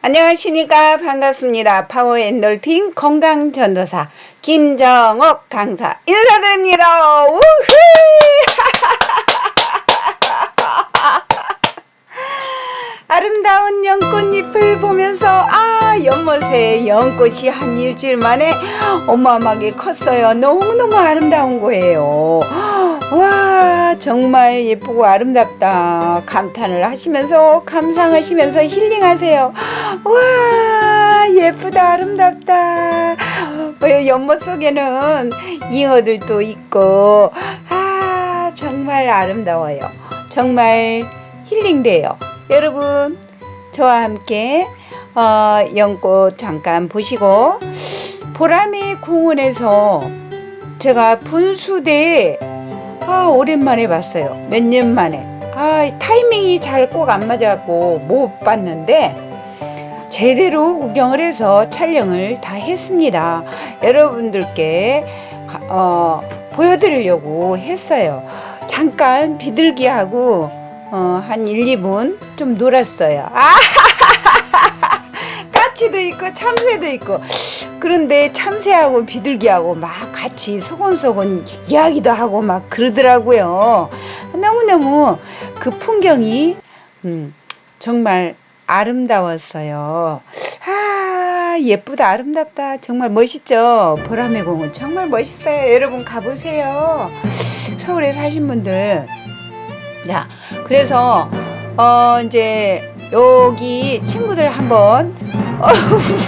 안녕하십니까. 반갑습니다. 파워 엔돌핀 건강전도사 김정옥 강사 인사드립니다. 우후! 아름다운 연꽃잎을 보면서 아 연못에 연꽃이 한 일주일 만에 어마어마하게 컸어요. 너무너무 아름다운 거예요 와 정말 예쁘고 아름답다. 감탄을 하시면서 감상하시면서 힐링하세요. 와 예쁘다 아름답다. 어, 연못 속에는 잉어들도 있고 아 정말 아름다워요. 정말 힐링돼요. 여러분 저와 함께 어, 연꽃 잠깐 보시고 보람의 공원에서 제가 분수대 아 오랜만에 봤어요. 몇 년 만에. 아 타이밍이 잘 꼭 안 맞아갖고 못 봤는데 제대로 구경을 해서 촬영을 다 했습니다. 여러분들께 가- 어, 보여드리려고 했어요. 잠깐 비둘기하고 어, 한 1, 2분 좀 놀았어요. 아 까치도 있고 참새도 있고 그런데 참새하고 비둘기하고 막 같이 소곤소곤 이야기도 하고 막 그러더라고요. 너무너무 그 풍경이 음, 정말 아름다웠어요. 아, 예쁘다, 아름답다. 정말 멋있죠? 보람의 공원 정말 멋있어요. 여러분 가보세요. 서울에 사신 분들. 자, 그래서, 어, 이제, 여기 친구들 한번 어,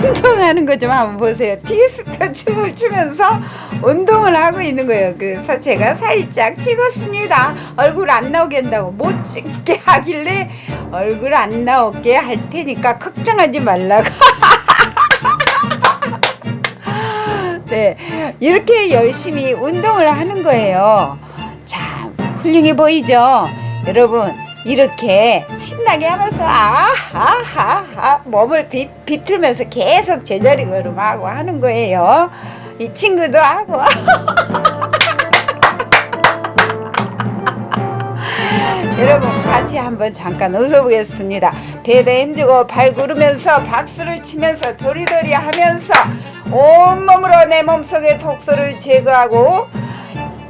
운동하는 거 좀 한번 보세요. 디스터 춤을 추면서 운동을 하고 있는 거예요. 그래서 제가 살짝 찍었습니다. 얼굴 안 나오게 한다고 못 찍게 하길래 얼굴 안 나오게 할 테니까 걱정하지 말라고. 네, 이렇게 열심히 운동을 하는 거예요. 참 훌륭해 보이죠? 여러분, 이렇게 신나게 하면서 아하하하 몸을 비, 비틀면서 계속 제자리 걸음하고 하는 거예요. 이 친구도 하고 여러분 같이 한번 잠깐 웃어보겠습니다. 배에 힘주고 발 구르면서 박수를 치면서 도리도리 하면서 온몸으로 내 몸속의 독소를 제거하고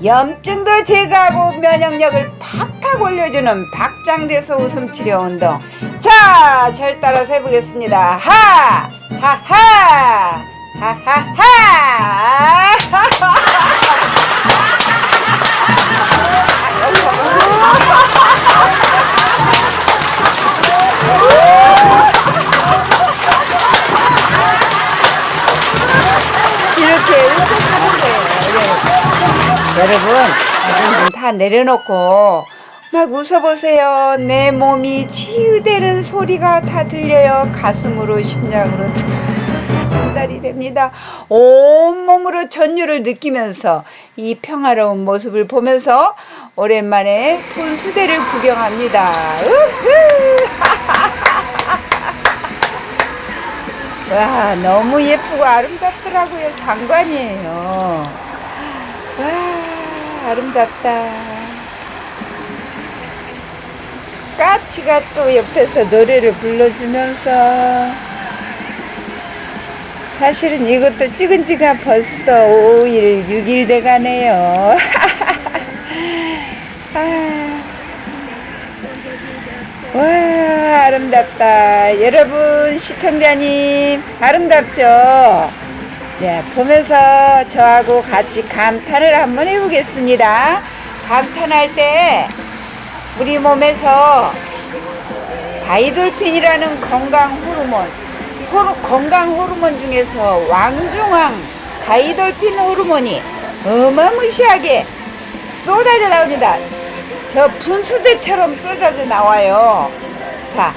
염증도 제거하고 면역력을 팍팍 올려주는 박장대소 웃음 치료 운동. 자, 절 따라서 해보겠습니다. 하! 하하! 하하하! 다 내려놓고 막 웃어보세요. 내 몸이 치유되는 소리가 다 들려요. 가슴으로 심장으로 다 전달이 됩니다. 온몸으로 전율을 느끼면서 이 평화로운 모습을 보면서 오랜만에 분수대를 구경합니다. 와, 너무 예쁘고 아름답더라고요. 장관이에요. 와, 아름답다. 까치가 또 옆에서 노래를 불러주면서 사실은 이것도 찍은 지가 벌써 5일, 6일 돼 가네요. 아, 와, 아름답다. 여러분, 시청자님, 아름답죠? 네, 보면서 저하고 같이 감탄을 한번 해보겠습니다. 감탄할 때 우리 몸에서 다이돌핀이라는 건강 호르몬, 호르, 건강 호르몬 중에서 왕중왕 다이돌핀 호르몬이 어마무시하게 쏟아져 나옵니다. 저 분수대처럼 쏟아져 나와요. 자,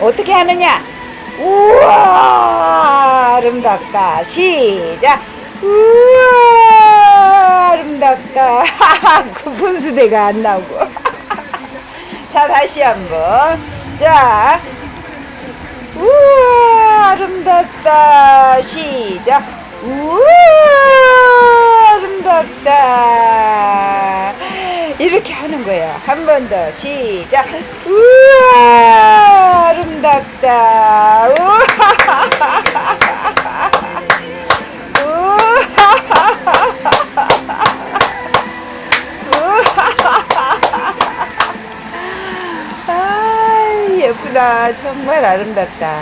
어떻게 하느냐? 우와, 아름답다. 시작. 우와, 아름답다. 그 분수대가 안 나오고. 자, 다시 한번. 자, 우와, 아름답다. 시작. 우와, 아름답다. 이렇게 하는 거예요. 한 번 더 시작. 우와 아름답다. 우와 아, 예쁘다. 정말 아름답다.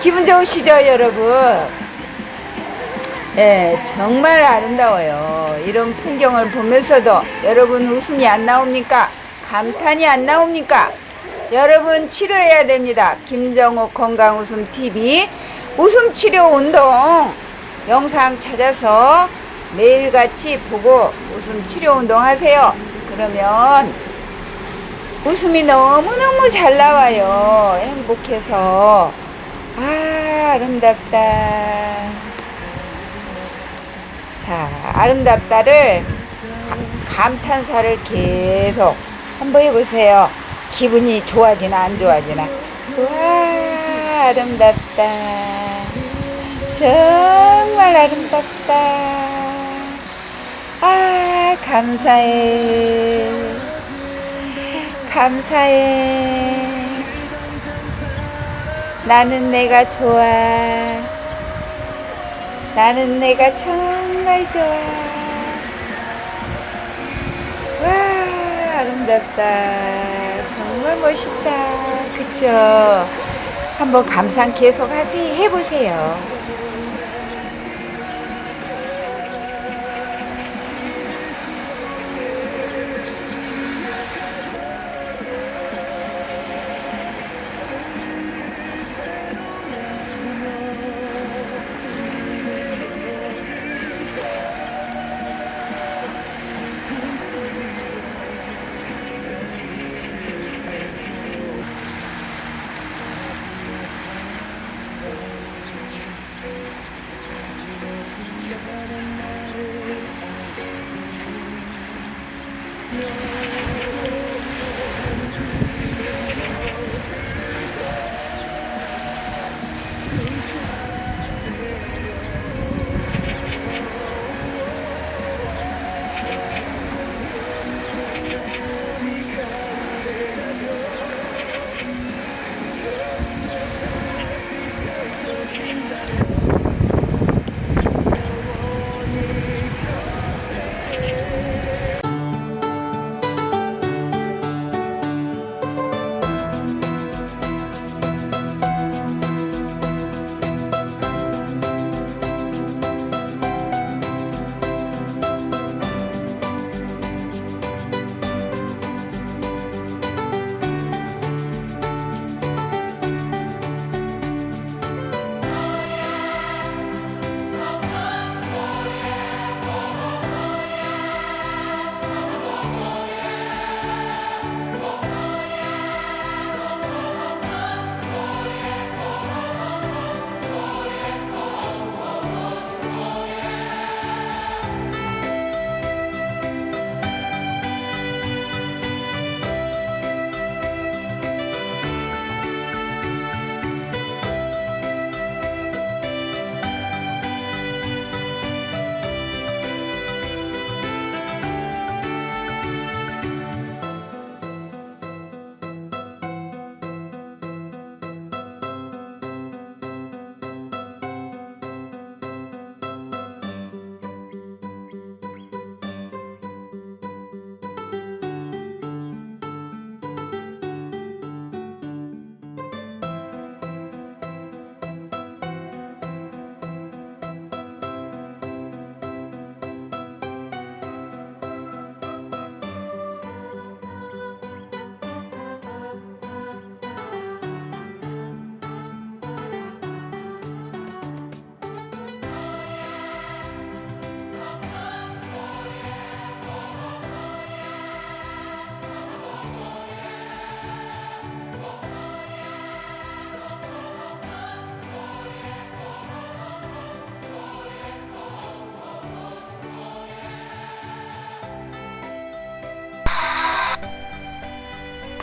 기분 좋으시죠, 여러분? 예, 정말 아름다워요. 이런 풍경을 보면서도 여러분 웃음이 안 나옵니까? 감탄이 안 나옵니까? 여러분 치료해야 됩니다. 김정옥 건강웃음 TV 웃음 치료 운동 영상 찾아서 매일같이 보고 웃음 치료 운동 하세요. 그러면 웃음이 너무너무 잘 나와요. 행복해서. 아, 아름답다. 자, 아름답다를 가- 감탄사를 계속 한번 해보세요. 기분이 좋아지나 안 좋아지나. 와, 아름답다. 정말 아름답다. 아, 감사해. 감사해. 나는 내가 좋아. 나는 내가 정말 좋아. 와, 아름답다. 정말 멋있다. 그쵸? 한번 감상 계속 하세요. 해보세요.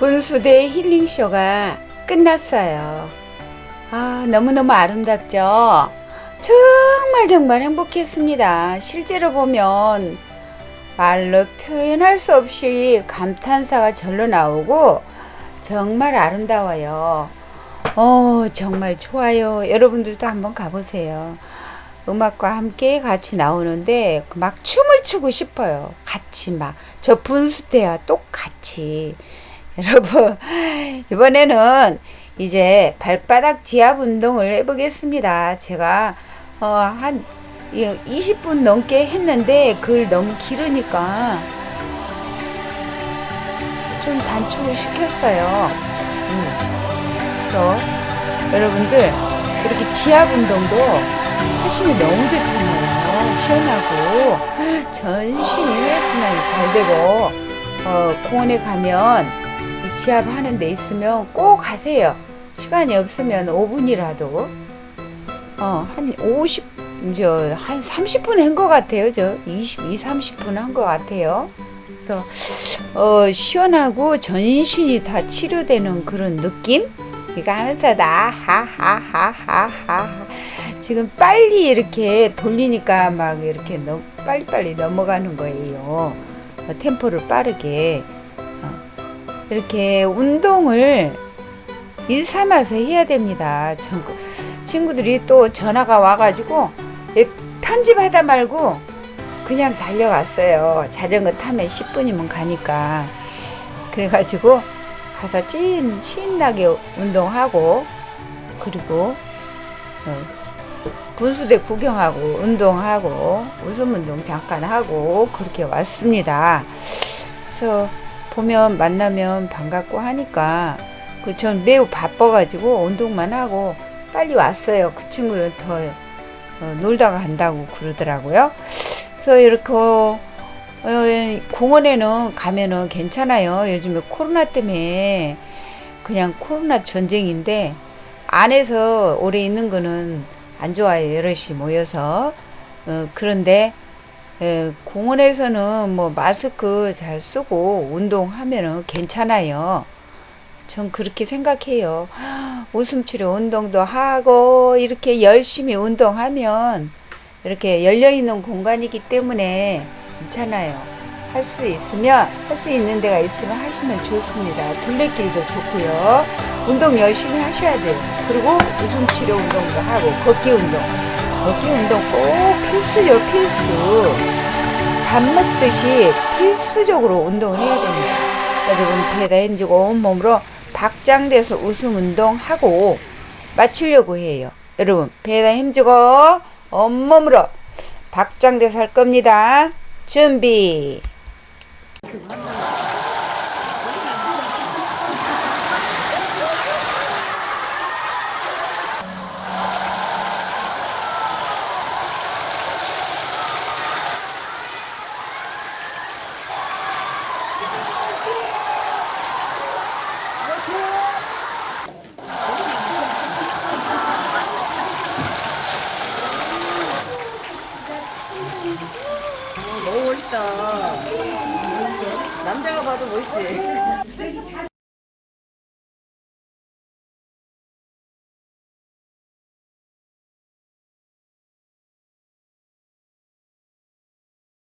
분수대 힐링쇼가 끝났어요. 아, 너무너무 아름답죠? 정말 정말 행복했습니다. 실제로 보면 말로 표현할 수 없이 감탄사가 절로 나오고 정말 아름다워요. 어, 정말 좋아요. 여러분들도 한번 가보세요. 음악과 함께 같이 나오는데 막 춤을 추고 싶어요. 같이 막 저 분수 때와 똑같이. 여러분, 이번에는 이제 발바닥 지압 운동을 해보겠습니다. 제가 어, 한 20분 넘게 했는데 글 너무 길으니까 좀 단축을 시켰어요. 음. 그래서 여러분들 이렇게 지압 운동도 하시면 너무 좋잖아요. 시원하고 전신이 혈액순환이 잘 되고 어, 공원에 가면 이 지압 하는 데 있으면 꼭 가세요. 시간이 없으면 5분이라도 어, 한 50, 저, 한 30분 한 것 같아요. 저 22, 30분 한 것 같아요. 그래서 어, 시원하고 전신이 다 치료되는 그런 느낌? 이거 하면서 다 하하하하하 지금 빨리 이렇게 돌리니까 막 이렇게 너, 빨리빨리 넘어가는 거예요. 어, 템포를 빠르게 어, 이렇게 운동을 일 삼아서 해야 됩니다. 전, 친구들이 또 전화가 와가지고 예, 편집하다 말고 그냥 달려갔어요. 자전거 타면 10분이면 가니까. 그래가지고 가서 찐 신나게 운동하고 그리고 어, 분수대 구경하고 운동하고 웃음 운동 잠깐 하고 그렇게 왔습니다. 그래서 보면 만나면 반갑고 하니까 그 전 매우 바빠가지고 운동만 하고 빨리 왔어요. 그 친구들 더 어, 놀다가 간다고 그러더라고요. 그래서 이렇게 어, 공원에는 가면은 괜찮아요. 요즘에 코로나 때문에 그냥 코로나 전쟁인데 안에서 오래 있는 거는 안 좋아요. 여럿이 모여서 어, 그런데 에, 공원에서는 뭐 마스크 잘 쓰고 운동하면은 괜찮아요. 전 그렇게 생각해요. 웃음 치료 운동도 하고 이렇게 열심히 운동하면 이렇게 열려 있는 공간이기 때문에 괜찮아요. 할 수 있으면 할 수 있는 데가 있으면 하시면 좋습니다. 둘레길도 좋고요. 운동 열심히 하셔야 돼요. 그리고 웃음 치료 운동도 하고 걷기 운동. 걷기 운동 꼭 필수요, 필수. 밥 먹듯이 필수적으로 운동을 해야 됩니다. 여러분 배에다 힘주고 온몸으로 박장돼서 웃음 운동하고 마치려고 해요. 여러분 배에다 힘주고 온몸으로 박장돼서 할 겁니다. 준비.